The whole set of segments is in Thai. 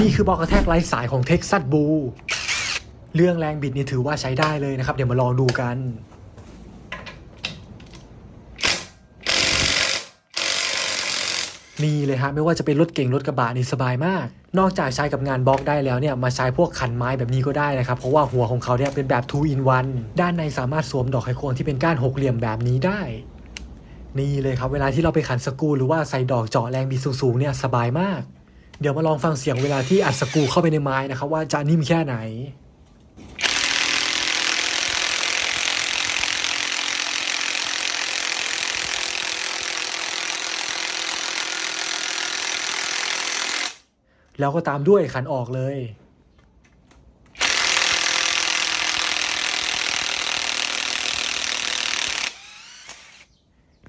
นี่คือบล็อกกระแทกไร้สายของเท็กซัสบูเรื่องแรงบิดนี่ถือว่าใช้ได้เลยนะครับ เดี๋ยวมาลองดูกัน นี่เลยฮะไม่ว่าจะเป็นรถเก่งรถกระบะนี่สบายมาก นอกจากใช้กับงานบล็อกได้แล้วเนี่ยมาใช้พวกขันไม้แบบนี้ก็ได้นะครับ เพราะว่าหัวของเขาเนี่ยเป็นแบบ 2 in 1 ด้านในสามารถสวมดอกไขควงที่เป็นก้านหกเหลี่ยมแบบนี้ได้ นี่เลยครับเวลาที่เราไปขันสกูหรือว่าใส่ดอกเจาะแรงบิดสูงๆเนี่ยสบายมาก เดี๋ยวมาลองฟังเสียงเวลาที่อัดสกูเข้าไปในไม้นะครับว่าจะนิ่มแค่ไหนแล้วก็ตามด้วยขันออกเลย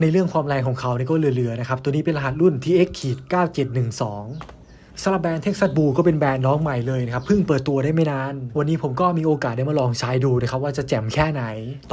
ในเรื่องความแรงของเขาเนี่ยก็เหลือๆนะครับ ตัวนี้เป็นรหัสรุ่น TX ขีด9712 สำหรับแบรนด์ Texas Blue ก็เป็นแบรนด์น้องใหม่เลยนะครับเพิ่งเปิดตัวได้ไม่นาน วันนี้ผมก็มีโอกาสได้มาลองใช้ดูนะครับว่าจะแจ่มแค่ไหน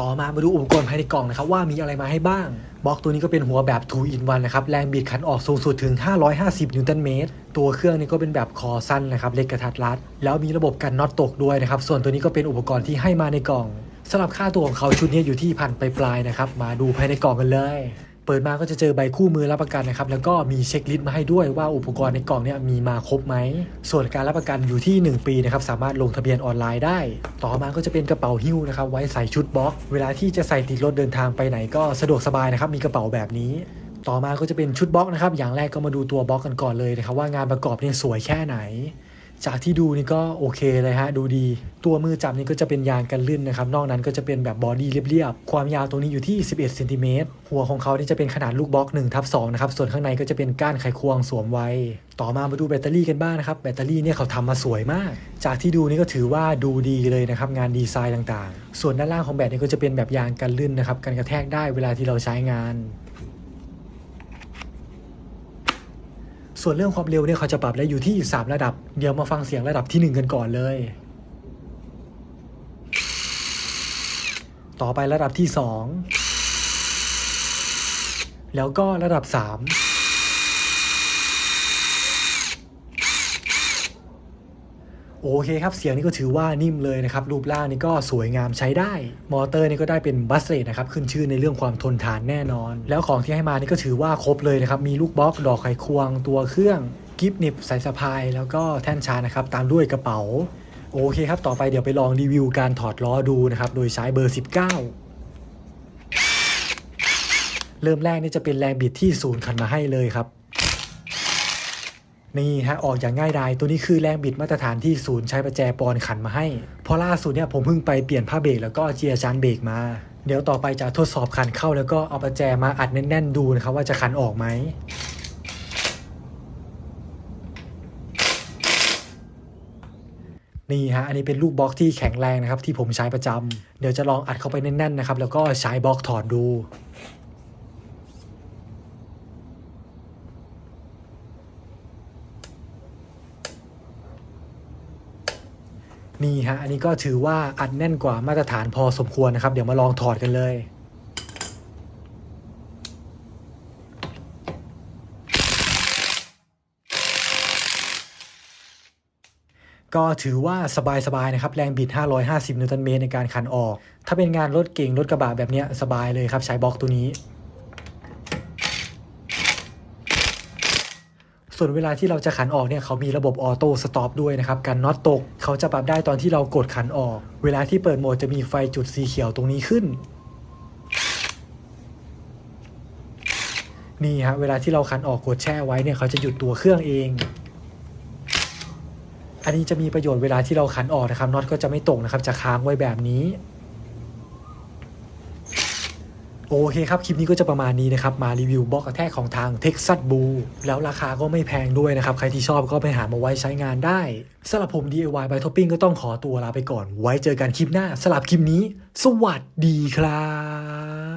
ต่อมามาดูอุปกรณ์ภายในกล่องนะครับว่ามีอะไรมาให้บ้างบล็อกตัวนี้ก็เป็นหัวแบบ 2 in 1นะครับ แรงบิดขันออกสูงสุดถึง 550 นิวตันเมตร ตัวเครื่องนี่ก็เป็นแบบคอสั้นนะครับ เล็กกระทัดรัด แล้วมีระบบกันน็อตตกด้วยนะครับ ส่วนตัวนี้ก็เป็นอุปกรณ์ที่ให้มาในกล่องสำหรับค่าตัวของเขาชุดนี้อยู่ที่พันปลายๆนะครับ มาดูภายในกล่องกันเลย เปิดมาก็จะเจอใบคู่มือรับประกันนะครับ แล้วก็มีเช็คลิสต์มาให้ด้วยว่าอุปกรณ์ในกล่องเนี่ยมีมาครบไหม ส่วนการรับประกันอยู่ที่ 1 ปีนะครับ สามารถลงทะเบียนออนไลน์ได้ ต่อมาก็จะเป็นกระเป๋าหิ้วนะครับ ไว้ใส่ชุดบล็อก เวลาที่จะใส่ติดรถเดินทางไปไหนก็สะดวกสบายนะครับ มีกระเป๋าแบบนี้ ต่อมาก็จะเป็นชุดบล็อกนะครับ อย่างแรกก็มาดูตัวบล็อกกันก่อนเลยนะครับว่างานประกอบเนี่ยสวยแค่ไหน จากที่ดูนี่ก็โอเคเลยฮะ ดูดี ตัวมือจับนี่ก็จะเป็นยางกันลื่นนะครับ นอกนั้นก็จะเป็นแบบบอดี้เรียบๆ ความยาวตรงนี้อยู่ที่ 11เซนติเมตรหัวของเขานี่จะเป็นขนาดลูกบล็อก1ทับ2นะครับ ส่วนข้างในก็จะเป็นก้านไขควงสวมไว้ ต่อมามาดูแบตเตอรี่กันบ้างนะครับ แบตเตอรี่เนี่ยเขาทำมาสวยมาก จากที่ดูนี่ก็ถือว่าดูดีเลยนะครับ งานดีไซน์ต่างๆ ส่วนด้านล่างของแบตนี่ก็จะเป็นแบบยางกันลื่นนะครับ กันกระแทกได้เวลาที่เราใช้งาน ส่วนเรื่องความเร็วเนี่ยเขาจะปรับได้อยู่ที่3ระดับ เดี๋ยวมาฟังเสียงระดับที่ 1 กันก่อนเลย ต่อไประดับที่ 2 แล้วก็ระดับ 3 โอเคครับ เสียงนี่ก็ถือว่านิ่มเลยนะครับ รูปร่างนี่ก็สวยงามใช้ได้ มอเตอร์นี่ก็ได้เป็นบัสเลตนะครับ ขึ้นชื่อในเรื่องความทนทานแน่นอน แล้วของที่ให้มานี่ก็ถือว่าครบเลยนะครับ มีลูกบล็อก ดอกไขควง ตัวเครื่อง กิฟต์หนิบสายสะพาย แล้วก็แท่นชาร์จนะครับ ตามด้วยกระเป๋า โอเคครับ ต่อไปเดี๋ยวไปลองรีวิวการถอดล้อดูนะครับ โดยใช้เบอร์ 19เริ่มแรกนี่จะเป็นแรงบิดที่ศูนย์ขันมาให้เลยครับ นี่ฮะออกอย่างง่ายดายตัวนี้คือแรงบิดมาตรฐานที่ศูนย์ใช้ประแจปอนขันมาให้พราะล่าสุดเนี่ยผมเพิ่งไปเปลี่ยนผ้าเบรกแล้วก็เจียจานเบรกมาเดี๋ยวต่อไปจะทดสอบขันเข้าแล้วก็เอาประแจมาอัดแน่นๆดูนะครับว่าจะขันออกไหมนี่ฮะอันนี้เป็นลูกบล็อกที่แข็งแรงนะครับที่ผมใช้ประจำเดี๋ยวจะลองอัดเข้าไปแน่นๆนะครับแล้วก็ใช้บล็อกถอดดู นี่ฮะ อันนี้ก็ถือว่าอัดแน่นกว่ามาตรฐานพอสมควรนะครับ เดี๋ยวมาลองถอดกันเลยก็ถือว่าสบายๆนะครับ แรงบิด 550 นิวตันเมตรในการขันออก ถ้าเป็นงานรถเก่งรถกระบะแบบเนี้ยสบายเลยครับ ใช้บล็อกตัวนี้ ส่วนเวลาที่เราจะขันออกเนี่ยเขามีระบบออโต้สต็อปด้วยนะครับกันน็อตตก เขาจะปรับได้ตอนที่เรากดขันออก เวลาที่เปิดโหมดจะมีไฟจุดสีเขียวตรงนี้ขึ้นนี่ฮะเวลาที่เราขันออกกดแช่ไว้เนี่ยเขาจะหยุดตัวเครื่องเอง อันนี้จะมีประโยชน์เวลาที่เราขันออกนะครับน็อตก็จะไม่ตกนะครับจะค้างไว้แบบนี้ โอเคครับ คลิปนี้ก็จะประมาณนี้นะครับ มารีวิวบล็อกกระแทกของทาง Texas b l u แล้วราคาก็ไม่แพงด้วยนะครับ ใครที่ชอบก็ไปหามาไว้ใช้งานได้สำหรับผม DIY by Topping ก็ต้องขอตัวลาไปก่อน ไว้เจอกันคลิปหน้าสำหรับคลิปนี้ สวัสดีครับ